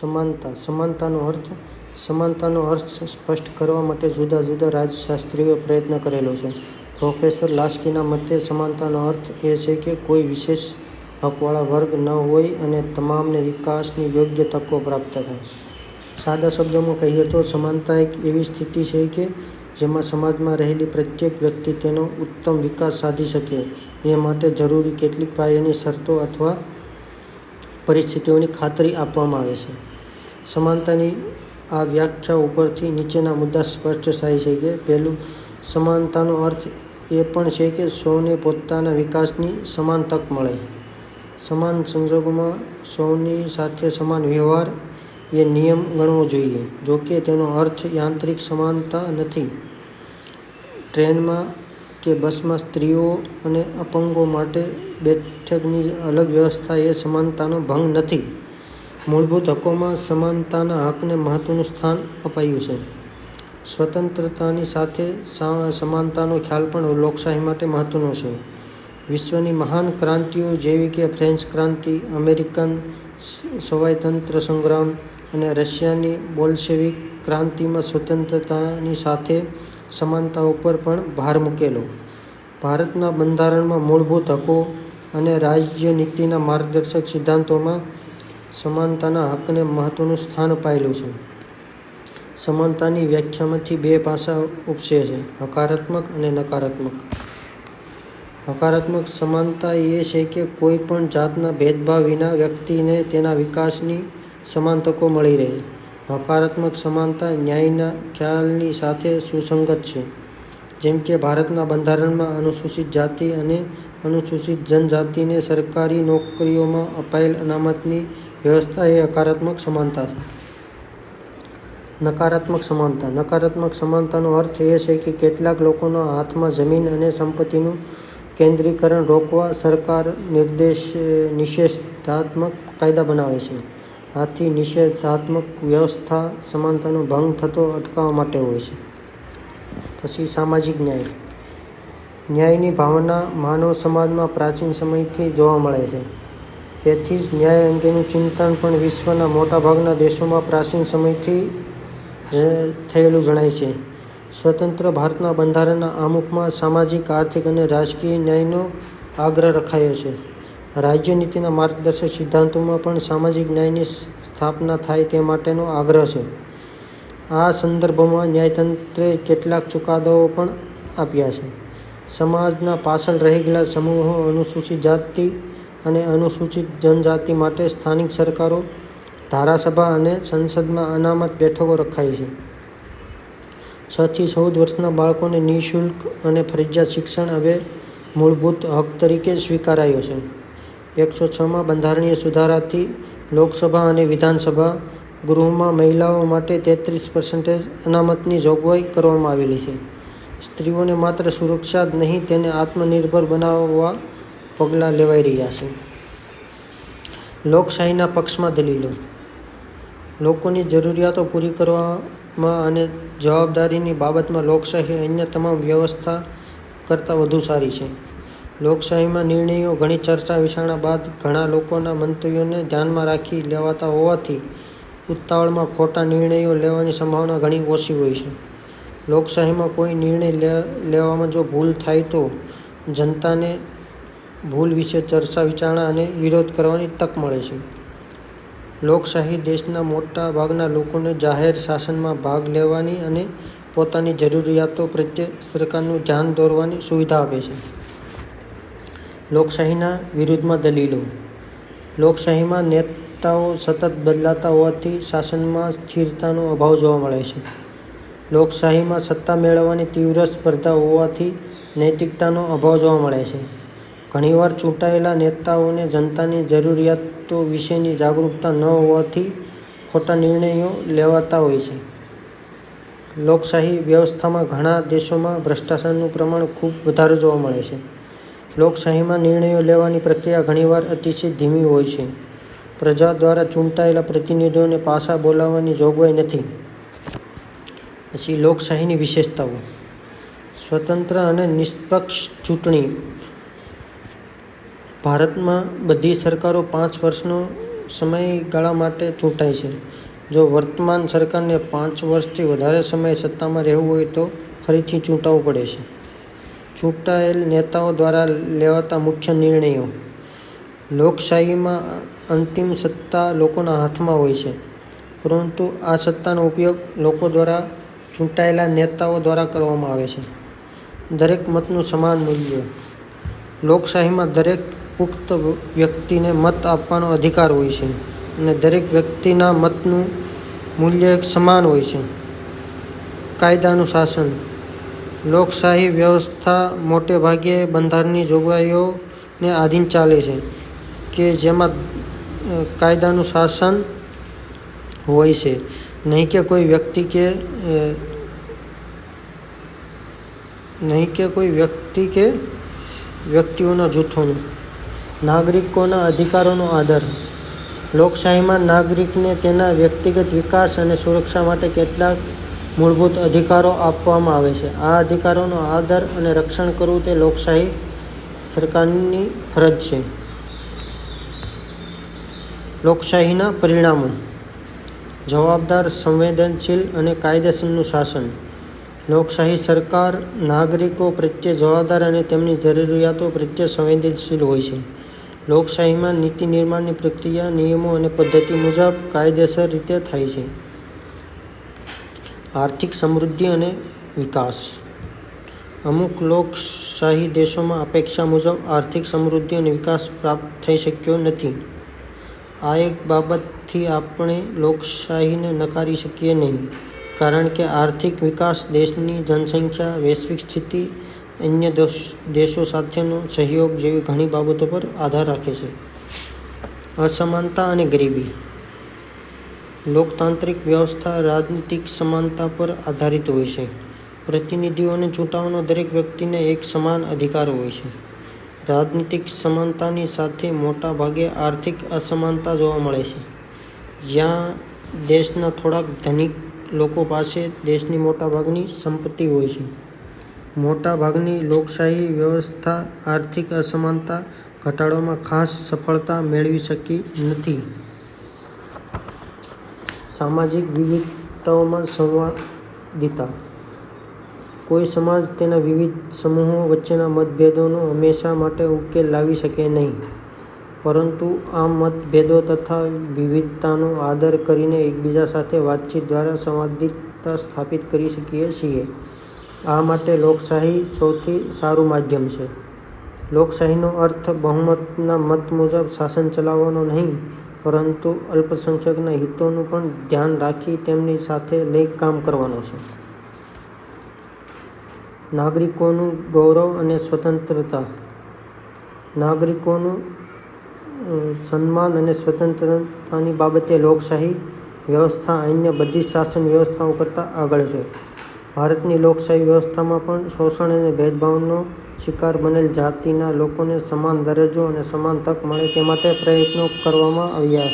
સમાનતા, સમાનતાનો અર્થ સમાનતાનો અર્થ સ્પષ્ટ કરવા માટે જુદા જુદા રાજશાસ્ત્રીઓએ પ્રયત્ન કરેલો છે. પ્રોફેસર લાસ્કીના મતે, સમાનતાનો અર્થ એ છે કે કોઈ વિશેષ હકવાળા વર્ગ ન હોય અને તમામને વિકાસની યોગ્ય તકો પ્રાપ્ત થાય. સાદા શબ્દોમાં કહીએ તો, સમાનતા એક એવી સ્થિતિ છે કે જેમાં સમાજમાં રહેલી પ્રત્યેક વ્યક્તિ તેનો ઉત્તમ વિકાસ સાધી શકે. એ માટે જરૂરી કેટલીક પાયાની શરતો અથવા પરિસ્થિતિઓની ખાતરી આપવામાં આવે છે. સમાનતાની આ વ્યાખ્યા ઉપરથી નીચેના મુદ્દા સ્પષ્ટ થાય છે કે પહેલું, સમાનતાનો અર્થ એ પણ છે કે સૌને પોતાના વિકાસની સમાન તક મળે. સમાન સંજોગોમાં સૌની સાથે સમાન વ્યવહાર એ નિયમ ગણવો જોઈએ. જોકે તેનો અર્થ યાંત્રિક સમાનતા નથી. ટ્રેનમાં કે બસમાં સ્ત્રીઓ અને અપંગો માટે બેઠકની અલગ વ્યવસ્થા એ સમાનતાનો ભંગ નથી. મૂળભૂત હકોમાં સમાનતાના હકને મહત્વનું સ્થાન અપાયું છે. સ્વતંત્રતાની સાથે સમાનતાનો ખ્યાલ પણ લોકશાહી માટે મહત્વનો છે. વિશ્વની મહાન ક્રાંતિઓ જેવી કે ફ્રેન્ચ ક્રાંતિ, અમેરિકન સ્વાતંત્ર્ય સંગ્રામ અને રશિયાની બોલ્શેવિક ક્રાંતિમાં સ્વતંત્રતાની સાથે સમાનતા ઉપર પણ ભાર મૂકેલો. ભારતના બંધારણમાં મૂળભૂત હકો અને રાજ્ય નીતિના માર્ગદર્શક સિદ્ધાંતોમાં સમાનતાના હકને મહત્વનું સ્થાન અપાયેલું છે. સમાનતાની વ્યાખ્યામાંથી બે પાસા ઉપસે છે, હકારાત્મક અને નકારાત્મક. હકારાત્મક સમાનતા એ છે કે કોઈ પણ જાતના ભેદભાવ વિના વ્યક્તિને તેના વિકાસની સમાન તકો મળી રહે. હકારાત્મક સમાનતા ન્યાયના ખ્યાલની સાથે સુસંગત છે. જેમ કે ભારતના બંધારણમાં અનુસૂચિત જાતિ અને અનુસૂચિત જનજાતિને સરકારી નોકરીઓમાં અપાયેલ અનામતની વ્યવસ્થા એ હકારાત્મક સમાનતા છે. નકારાત્મક સમાનતા. નકારાત્મક સમાનતાનો અર્થ એ છે કે કેટલાક લોકોના હાથમાં જમીન અને સંપત્તિનું કેન્દ્રીકરણ રોકવા સરકાર નિર્દેશ, નિષેધાત્મક કાયદા બનાવે છે. આથી નિષેધાત્મક વ્યવસ્થા સમાનતાનો ભંગ થતો અટકાવવા માટે હોય છે. પછી સામાજિક ન્યાય. ન્યાયની ભાવના માનવ સમાજમાં પ્રાચીન સમયથી જોવા મળે છે. તેથી જ ન્યાય અંગેનું ચિંતન પણ વિશ્વના મોટાભાગના દેશોમાં પ્રાચીન સમયથી થયેલું જણાય છે. સ્વતંત્ર ભારતના બંધારણના આમુખમાં સામાજિક, આર્થિક અને રાજકીય ન્યાયનો આગ્રહ રખાયો છે. રાજ્યનીતિના માર્ગદર્શક સિદ્ધાંતોમાં પણ સામાજિક ન્યાયની સ્થાપના થાય તે માટેનો આગ્રહ છે. આ સંદર્ભમાં ન્યાયતંત્રે કેટલાક ચુકાદાઓ પણ આપ્યા છે. સમાજના પાછળ રહી ગયેલા સમૂહો અનુસૂચિત જાતિ અને અનુસૂચિત જનજાતિ માટે સ્થાનિક સરકારો, ધારાસભા અને સંસદમાં અનામત બેઠકો રખાઈ છે. છથી ચૌદ વર્ષના બાળકોને નિઃશુલ્ક અને ફરજિયાત શિક્ષણ હવે મૂળભૂત હક તરીકે સ્વીકારાયો છે. એકસો છમાં બંધારણીય સુધારાથી લોકસભા અને વિધાનસભા ગૃહમાં મહિલાઓ માટે તેત્રીસ પર્સન્ટેજ અનામતની જોગવાઈ કરવામાં આવેલી છે. સ્ત્રીઓને માત્ર સુરક્ષા જ નહીં, તેને આત્મનિર્ભર બનાવવા પગલાં લેવાઈ રહ્યા છે. લોકશાહીના પક્ષમાં દલીલો. લોકોની જરૂરિયાતો પૂરી કરવામાં અને જવાબદારીની બાબતમાં લોકશાહી અન્ય તમામ વ્યવસ્થા કરતાં વધુ સારી છે. લોકશાહીમાં નિર્ણયો ઘણી ચર્ચા વિચારણા બાદ ઘણા લોકોના મંતવ્યોને ધ્યાનમાં રાખી લેવાતા હોવાથી ઉતાવળમાં ખોટા નિર્ણયો લેવાની સંભાવના ઘણી ઓછી હોય છે. લોકશાહીમાં કોઈ નિર્ણય લેવામાં જો ભૂલ થાય તો જનતાને ભૂલ વિશે ચર્ચા, વિચારણા અને વિરોધ કરવાની તક મળે છે. લોકશાહી દેશના મોટા ભાગના લોકોને જાહેર શાસનમાં ભાગ લેવાની અને પોતાની જરૂરિયાતો પ્રત્યે સરકારનું ધ્યાન દોરવાની સુવિધા આપે છે. લોકશાહીના વિરુદ્ધમાં દલીલો. લોકશાહીમાં નેતાઓ સતત બદલાતા હોવાથી શાસનમાં સ્થિરતાનો અભાવ જોવા મળે છે. લોકશાહીમાં સત્તા મેળવવાની તીવ્ર સ્પર્ધા હોવાથી નૈતિકતાનો અભાવ જોવા મળે છે. ઘણીવાર ચૂંટાયેલા નેતાઓને જનતાની જરૂરિયાતો વિશેની જાગૃતતા ન હોવાથી ખોટા નિર્ણયો લેવાતા હોય છે. લોકશાહી વ્યવસ્થામાં ઘણા દેશોમાં ભ્રષ્ટાચારનું પ્રમાણ ખૂબ વધારે જોવા મળે છે. લોકશાહીમાં નિર્ણયો લેવાની પ્રક્રિયા ઘણીવાર અતિશય ધીમી હોય છે. પ્રજા દ્વારા ચૂંટાયેલા પ્રતિનિધિઓને પાછા બોલાવવાની જોગવાઈ નથી. પછી લોકશાહીની વિશેષતાઓ. સ્વતંત્ર અને નિષ્પક્ષ ચૂંટણી ભારતમાં બધી સરકારો પાંચ વર્ષનો સમયગાળા માટે ચૂંટાય છે. જો વર્તમાન સરકારને પાંચ વર્ષથી વધારે સમય સત્તામાં રહેવું હોય તો ફરીથી ચૂંટાવું પડે છે. ચૂંટાયેલ નેતાઓ દ્વારા લેવાતા મુખ્ય નિર્ણયો. લોકશાહીમાં અંતિમ સત્તા લોકોના હાથમાં હોય છે. પરંતુ આ સત્તાનો ઉપયોગ લોકો દ્વારા ચૂંટાયેલા નેતાઓ દ્વારા કરવામાં આવે છે. દરેક મતનું સમાન મૂલ્ય. લોકશાહીમાં દરેક પુખ્ત વ્યક્તિને મત આપવાનો અધિકાર હોય છે અને દરેક વ્યક્તિના મતનું મૂલ્ય એક સમાન હોય છે. કાયદાનું શાસન. લોકશાહી વ્યવસ્થા મોટે ભાગે બંધારણની જોગવાઈઓને આધીન ચાલે છે કે જેમાં કાયદાનું શાસન હોય છે. નહીં કે કોઈ વ્યક્તિ કે નહીં કે કોઈ વ્યક્તિ કે વ્યક્તિઓના જૂથોનું. નાગરિકોના અધિકારોનો આદર. લોકશાહીમાં નાગરિકને તેના વ્યક્તિગત વિકાસ અને સુરક્ષા માટે કેટલાક મૂળભૂત અધિકારો આપવામાં આવે છે. આ અધિકારોનો આદર અને રક્ષણ કરવું તે લોકશાહી સરકારની ફરજ છે. લોકશાહીના પરિણામો. જવાબદાર, સંવેદનશીલ અને કાયદેસરનું શાસન. લોકશાહી સરકાર નાગરિકો પ્રત્યે જવાબદાર અને તેમની જરૂરિયાતો પ્રત્યે સંવેદનશીલ હોય છે. લોકશાહીમાં નીતિ નિર્માણની પ્રક્રિયા, નિયમો અને પદ્ધતિ મુજબ કાયદેસર રીતે થાય છે. આર્થિક સમૃદ્ધિ અને વિકાસ. અમુક લોકશાહી દેશોમાં અપેક્ષા મુજબ આર્થિક સમૃદ્ધિ અને વિકાસ પ્રાપ્ત થઈ શક્યો નથી. આ એક બાબતથી આપણે લોકશાહીને નકારી શકીએ નહીં, કારણ કે આર્થિક વિકાસ દેશની જનસંખ્યા, વૈશ્વિક સ્થિતિ અન્ય દેશો સાથેનો સહયોગ જેવી ઘણી બાબતો પર આધાર રાખે છે. અસમાનતા અને ગરીબી. લોકતાંત્રિક વ્યવસ્થા રાજનીતિક સમાનતા પર આધારિત હોય છે. પ્રતિનિધિઓને ચૂંટાવાનો દરેક વ્યક્તિને એક સમાન અધિકાર હોય છે. રાજનીતિક સમાનતાની સાથે મોટા ભાગે આર્થિક અસમાનતા જોવા મળે છે. જ્યાં દેશના થોડાક ધનિક લોકો પાસે દેશની મોટાભાગની સંપત્તિ હોય છે. મોટાભાગની લોકશાહી વ્યવસ્થા આર્થિક અસમાનતા ઘટાડવામાં ખાસ સફળતા મેળવી શકી નથી. સામાજિક વિવિધતાઓમાં સંવાદિતા કોઈ સમાજ તેના વિવિધ સમૂહો વચ્ચેના મતભેદોનો હંમેશા માટે ઉકેલ લાવી શકે નહીં. પરંતુ આ મતભેદો તથા વિવિધતાનો આદર કરીને એકબીજા સાથે વાતચીત દ્વારા સંવાદિતા સ્થાપિત કરી શકીએ છીએ. આ માટે લોકશાહી સૌથી સારું માધ્યમ છે. લોકશાહીનો અર્થ બહુમતના મત મુજબ શાસન ચલાવવાનો નહીં, પરંતુ અલ્પસંખ્યકના હિતોનું પણ ધ્યાન રાખી તેમની સાથે લઈ કામ કરવાનો છે. નાગરિકોનું ગૌરવ અને સ્વતંત્રતા. નાગરિકોનું સન્માન અને સ્વતંત્રતાની બાબતે લોકશાહી વ્યવસ્થા અન્ય બધી શાસન વ્યવસ્થાઓ કરતાં આગળ છે. ભારતની લોકશાહી વ્યવસ્થામાં પણ શોષણ અને ભેદભાવનો શિકાર બનેલ જાતિના લોકોને સમાન દરજ્જો અને સમાન તક મળે તે માટે પ્રયત્નો કરવામાં આવ્યા